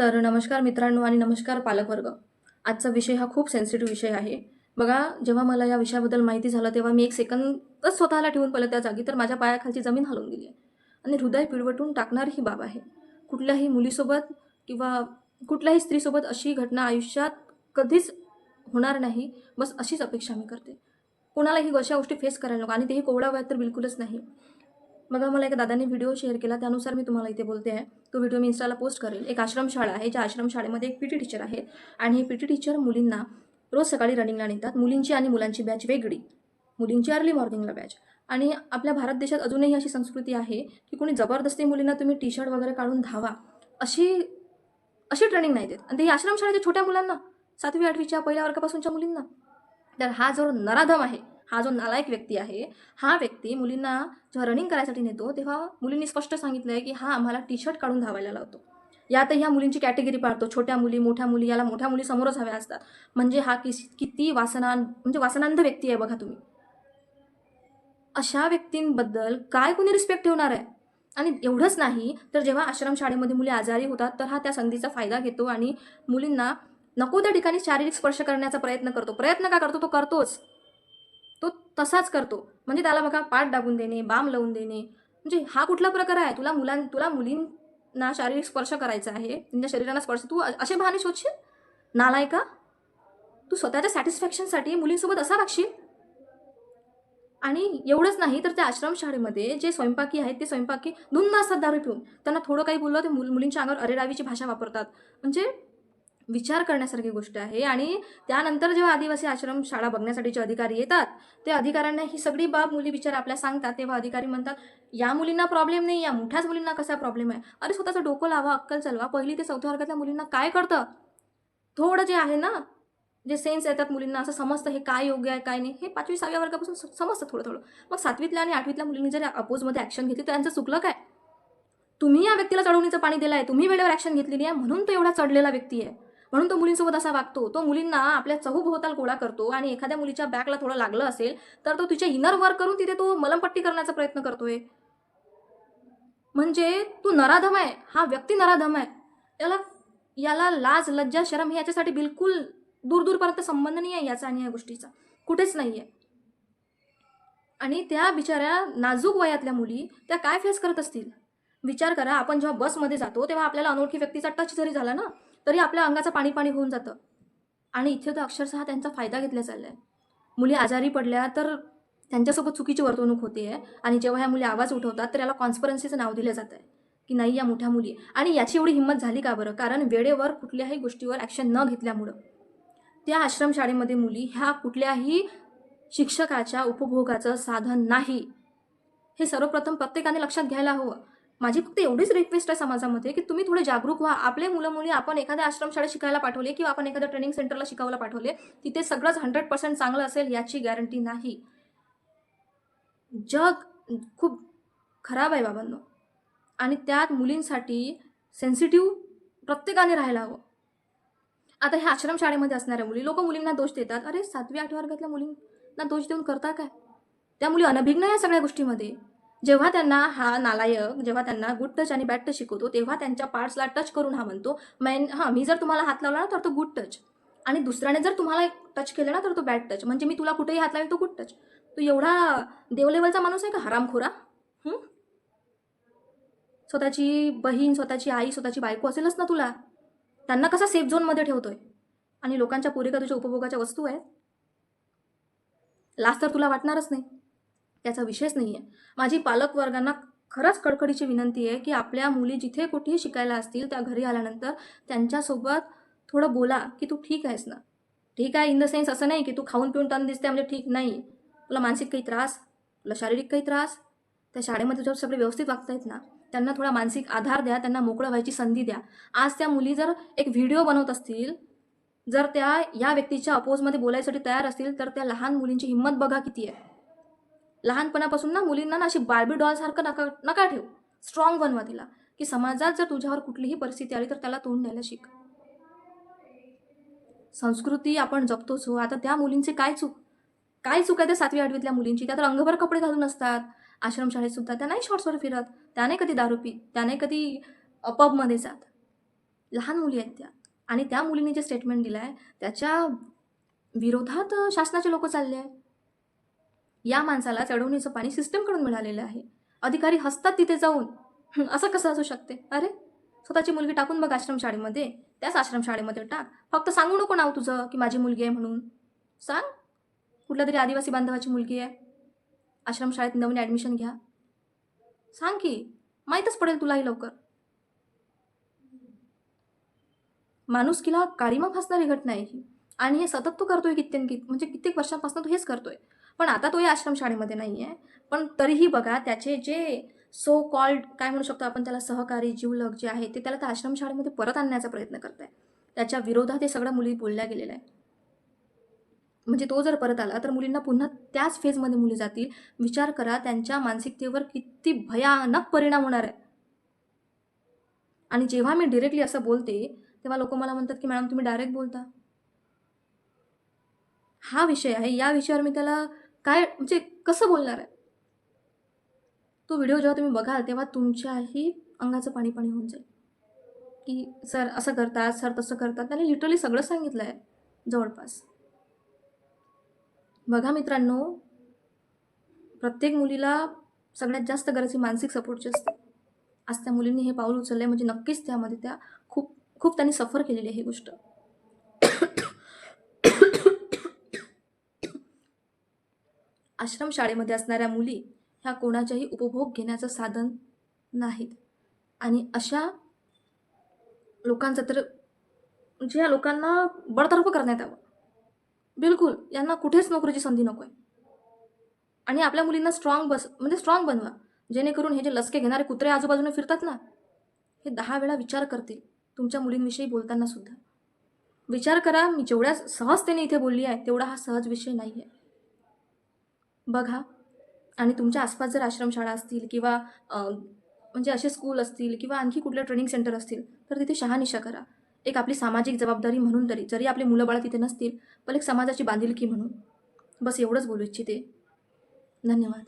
तर नमस्कार मित्रांनो आणि नमस्कार पालकवर्ग. आजचा विषय हा खूप सेन्सिटिव्ह विषय आहे. बघा जेव्हा मला या विषयाबद्दल माहिती झालं तेव्हा मी एक सेकंदच स्वतःला ठेवून पडलं त्या जागी तर माझ्या पायाखालची जमीन हलवून गेली आहे. आणि हृदय पिळवटून टाकणारी ही बाब आहे. कुठल्याही मुलीसोबत किंवा कुठल्याही स्त्रीसोबत अशी घटना आयुष्यात कधीच होणार नाही. बस अशीच अपेक्षा मी करते. कोणालाही अशा गोष्टी फेस करायला नको. आणि तेही कोवळा वयात तर बिलकुलच नाही. मग मला एका दादाने व्हिडिओ शेअर केला त्यानुसार मी तुम्हाला इथे बोलते आहे. तो व्हिडिओ मी इंस्टाला पोस्ट करेल. एक आश्रमशाळा आहे ज्या आश्रमशाळेमध्ये एक पी टी टीचर आहे आणि हे पी टी टीचर मुलींना रोज सकाळी रनिंगला नेतात. मुलींची आणि मुलांची बॅच वेगळी. मुलींची अर्ली मॉर्निंगला बॅच आणि आपल्या भारत देशात अजूनही अशी संस्कृती आहे की कोणी जबरदस्ती मुलींना तुम्ही टी शर्ट वगैरे काढून धावा अशी अशी ट्रेनिंग नाही देत. आणि ते आश्रमशाळेच्या छोट्या मुलांना सातवी आठवीच्या पहिल्या वर्गापासूनच्या मुलींना. तर हा जो नराधम आहे हा जो नालायक व्यक्ती आहे हा व्यक्ती मुलींना जेव्हा रनिंग करायसाठी नेतो तेव्हा मुलींनी स्पष्ट सांगितलं आहे की हा आम्हाला टी शर्ट काढून धावायला लावतो. यातही ह्या मुलींची कॅटेगरी पाडतो. छोट्या मुली मोठ्या मुली याला मोठ्या मुली समोरच हव्या असतात. म्हणजे हा किस किती वासना म्हणजे वासनांध व्यक्ती आहे बघा तुम्ही. अशा व्यक्तींबद्दल काय कोणी रिस्पेक्ट ठेवणार आहे? आणि एवढंच नाही तर जेव्हा आश्रमशाळेमध्ये मुली आजारी होतात तर हा त्या संधीचा फायदा घेतो आणि मुलींना नको त्या ठिकाणी शारीरिक स्पर्श करण्याचा प्रयत्न करतो. प्रयत्न का करतो? तो करतोच. तो तसाच करतो. म्हणजे त्याला बघा पाठ दाबून देणे बाम लावून देणे. म्हणजे हा कुठला प्रकार आहे? तुला मुलां तुला मुलींना शारीरिक स्पर्श करायचा आहे. त्यांच्या शरीराला स्पर्श. तू असे बहाणे शोधशील? नालाय का तू स्वतःच्या सॅटिस्फॅक्शनसाठी मुलींसोबत असा राखशील आणि एवढंच नाही तर त्या आश्रमशाळेमध्ये जे स्वयंपाकी आहेत ते स्वयंपाकी धुंद असतात दारू पिऊन. त्यांना थोडं काही बोललं ते मुल मुलींच्या अंगावर अरेरावीची भाषा वापरतात. म्हणजे विचार करण्यासारखी गोष्ट आहे आणि त्यानंतर जेव्हा आदिवासी आश्रम शाळा बघण्यासाठीचे अधिकारी येतात ते अधिकाऱ्यांना ही सगळी बाब मुली विचार आपल्या सांगतात. तेव्हा अधिकारी म्हणतात या मुलींना प्रॉब्लेम नाही या मोठ्याच मुलींना कसा प्रॉब्लेम आहे? अरे स्वतःचं डोकं लावा अक्कल चालवा. पहिली ते चौथ्या वर्गातल्या मुलींना काय कळतं? थोडं जे आहे ना जे सेन्स येतात मुलींना असं समजतं हे काय योग्य आहे काय नाही? हे पाचवी सहाव्या वर्गापासून समजतं थोडं थोडं. मग सातवीतल्या आणि आठवीतल्या मुलींनी जर अपोजमध्ये ॲक्शन घेतली तर त्यांचं चुकलं काय? तुम्ही या व्यक्तीला चढवणीचं पाणी दिलं आहे तुम्ही वेळेवर ॲक्शन घेतलेली आहे म्हणून तो एवढा चढलेला व्यक्ती आहे. म्हणून तो मुलींसोबत असा वागतो. तो मुलींना आपल्या चहूभोवताल गोळा करतो आणि एखाद्या मुलीच्या बॅकला थोडं लागलं असेल तर तो तिचे इनर वर्क करून तिथे तो मलमपट्टी करण्याचा प्रयत्न करतोय. म्हणजे तू नराधम आहे. हा व्यक्ती नराधम आहे. याला याला लाज लज्जा शरम हे याच्यासाठी बिलकुल दूर दूरपर्यंत संबंध नाही आहे याचा आणि या गोष्टीचा. कुठेच नाही आहे. आणि त्या बिचाऱ्या नाजूक वयातल्या मुली त्या काय फेस करत असतील? विचार करा आपण जेव्हा बसमध्ये जातो तेव्हा आपल्याला अनोळखी व्यक्तीचा टच जरी झाला ना तरी आपल्या अंगाचं पाणी पाणी होऊन जातं. आणि इथे तर अक्षरशः त्यांचा फायदा घेतला चालला आहे मुली आजारी पडल्या तर त्यांच्यासोबत चुकीची वर्तवणूक होते आहे आणि जेव्हा ह्या मुली आवाज उठवतात तर याला कॉन्स्परन्सीचं नाव दिलं जातं आहे की नाही या मोठ्या मुली. आणि याची एवढी हिंमत झाली का बरं? कारण वेळेवर कुठल्याही गोष्टीवर ॲक्शन न घेतल्यामुळं. त्या आश्रमशाळेमध्ये मुली ह्या कुठल्याही शिक्षकाच्या उपभोगाचं साधन नाही. हे सर्वप्रथम प्रत्येकाने लक्षात घ्यायला हवं. माझी फक्त एवढीच रिक्वेस्ट आहे समाजामध्ये की तुम्ही थोडे जागरूक व्हा. आपले मुलं मुली आपण एखाद्या आश्रमशाळेत शिकायला पाठवले किंवा आपण एखाद्या ट्रेनिंग सेंटरला शिकायला पाठवले तिथे सगळंच हंड्रेड पर्सेंट चांगलं असेल याची गॅरंटी नाही. जग खूप खराब आहे बाबांनो. आणि त्यात मुलींसाठी सेन्सिटिव्ह प्रत्येकाने राहायला हवं. आता ह्या आश्रमशाळेमध्ये असणाऱ्या मुली लोक मुलींना दोष देतात. अरे सातवी आठव्या वर्गातल्या मुलींना दोष देऊन करता काय? त्या मुली अनभिज्ञ या सगळ्या गोष्टीमध्ये. जेव्हा त्यांना हा नालायक जेव्हा त्यांना गुड टच आणि बॅड टच शिकवतो तेव्हा त्यांच्या पार्ट्सला टच करून हा म्हणतो मैन हां मी जर तुम्हाला हात लावला ना तर तो गुड टच आणि दुसऱ्याने जर तुम्हाला टच केलं ना तर तो बॅड टच म्हणजे मी तुला कुठेही हात लावेल तो गुड टच तू एवढा देव लेवलचा माणूस आहे का? हरामखोरा? स्वतःची बहीण स्वतःची आई स्वतःची बायको असेलच ना तुला. त्यांना कसा सेफ झोनमध्ये ठेवतोय? आणि लोकांच्या पुरेका तुझ्या उपभोगाच्या वस्तू आहेत? लास्ट तर तुला वाटणारच नाही. त्याचा विषयच नाही आहे माझी पालक वर्गांना खरंच कडकडीची विनंती आहे की आपल्या मुली जिथे कुठेही शिकायला असतील त्या घरी आल्यानंतर त्यांच्यासोबत थोडं बोला की तू ठीक आहेस ना? ठीक आहे इन द सेन्स असं नाही की तू खाऊन पिऊन टन दिसते म्हणजे ठीक नाही. तुला मानसिक काही त्रास? तुला शारीरिक काही त्रास? त्या शाळेमध्ये तुझ्यावर सगळे व्यवस्थित वागतायत ना त्यांना थोडा मानसिक आधार द्या त्यांना मोकळं व्हायची संधी द्या. आज त्या मुली जर एक व्हिडिओ बनवत असतील जर त्या या व्यक्तीच्या अपोजमध्ये बोलायसाठी तयार असतील तर त्या लहान मुलींची हिंमत बघा किती आहे. लहानपणापासून ना मुलींना ना अशी बार्बी डॉलसारखं नका नका ठेव. स्ट्रॉंग बनवा तिला. की समाजात जर तुझ्यावर कुठलीही परिस्थिती आली तर त्याला तोंड द्यायला शिक. संस्कृती आपण जपतोच हो. आता त्या मुलींचे काय चूक? काय चूक आहे त्या सातवी आठवीतल्या मुलींची? त्या तर अंगभर कपडे घालून असतात. आश्रमशाळेत सुद्धा. त्या नाही शॉर्ट्सवर फिरत. त्या नाही कधी दारू पीत त्या नाही कधी पबमध्ये जात. लहान मुली आहेत त्या. आणि त्या मुलीने जे स्टेटमेंट दिलं आहे त्याच्या विरोधात शासनाचे लोक चालले आहे या माणसाला चढवणीचं पाणी सिस्टमकडून मिळालेलं आहे. अधिकारी हसतात तिथे जाऊन असं कसं असू शकते? अरे स्वतःची मुलगी टाकून बघ आश्रमशाळेमध्ये त्याच आश्रमशाळेमध्ये टाक. फक्त सांगू नको नाव तुझं की माझी मुलगी आहे म्हणून. सांग. कुठल्या तरी आदिवासी बांधवाची मुलगी आहे. आश्रमशाळेत नवीन ॲडमिशन घ्या. सांग की. माहीतच पडेल तुलाही लवकर. माणुसकीला काळीमा फासणारी घटना आहे ही. आणि हे सतत तो करतोय कित्येन कित म्हणजे कित्येक वर्षांपासून तो हेच करतोय. पण आता तो या आश्रमशाळेमध्ये नाही आहे पण तरीही बघा त्याचे जे सो कॉल्ड काय म्हणू शकतो आपण त्याला सहकारी जीवलग जे आहे ते त्याला त्या आश्रमशाळेमध्ये परत आणण्याचा प्रयत्न करत आहे त्याच्या विरोधात हे सगळ्या मुली बोलल्या गेलेल्या आहे म्हणजे तो जर परत आला तर मुलींना पुन्हा त्याच फेजमध्ये मुली जातील. विचार करा त्यांच्या मानसिकतेवर किती भयानक परिणाम होणार आहे. आणि जेव्हा मी डिरेक्टली असं बोलते तेव्हा लोक मला म्हणतात की मॅडम तुम्ही डायरेक्ट बोलता. हा विषय आहे. या विषयावर मी त्याला काय म्हणजे कसं बोलणार आहे? तो व्हिडिओ जेव्हा तुम्ही बघाल तेव्हा तुमच्याही अंगाचं पाणी पाणी होऊन जाईल. की सर असं करतात सर तसं करतात. त्याने लिटरली सगळं सांगितलं आहे जवळपास. बघा मित्रांनो प्रत्येक मुलीला सगळ्यात जास्त गरज ही मानसिक सपोर्टची असते. आज त्या मुलींनी हे पाऊल उचललं आहे म्हणजे नक्कीच त्यामध्ये त्या खूप खूप त्यांनी सफर केलेली आहे ही गोष्ट. आश्रमशाळेमध्ये असणाऱ्या मुली ह्या कोणाच्याही उपभोग घेण्याचं साधन नाहीत. आणि अशा लोकांचं तर म्हणजे या लोकांना बडतर्फ करण्यात यावं. बिलकुल यांना कुठेच नोकरीची संधी नको आहे आणि आपल्या मुलींना स्ट्रॉंग बस म्हणजे स्ट्रॉंग बनवा. जेणेकरून हे जे लसके घेणारे कुत्रे आजूबाजूने फिरतात ना हे दहा वेळा विचार करतील तुमच्या मुलींविषयी बोलताना सुद्धा. विचार करा मी जेवढ्या सहजतेने इथे बोलली आहे तेवढा हा सहज विषय नाही आहे बघा. आणि तुमच्या आसपास जर आश्रमशाळा असतील किंवा म्हणजे असे स्कूल असतील किंवा आणखी कुठले ट्रेनिंग सेंटर असतील तर तिथे शहानिशा करा. एक आपली सामाजिक जबाबदारी म्हणून तरी जरी आपली मुलं बाळं तिथे नसतील पण एक समाजाची बांधिलकी म्हणून. बस एवढंच बोलू इच्छिते. धन्यवाद.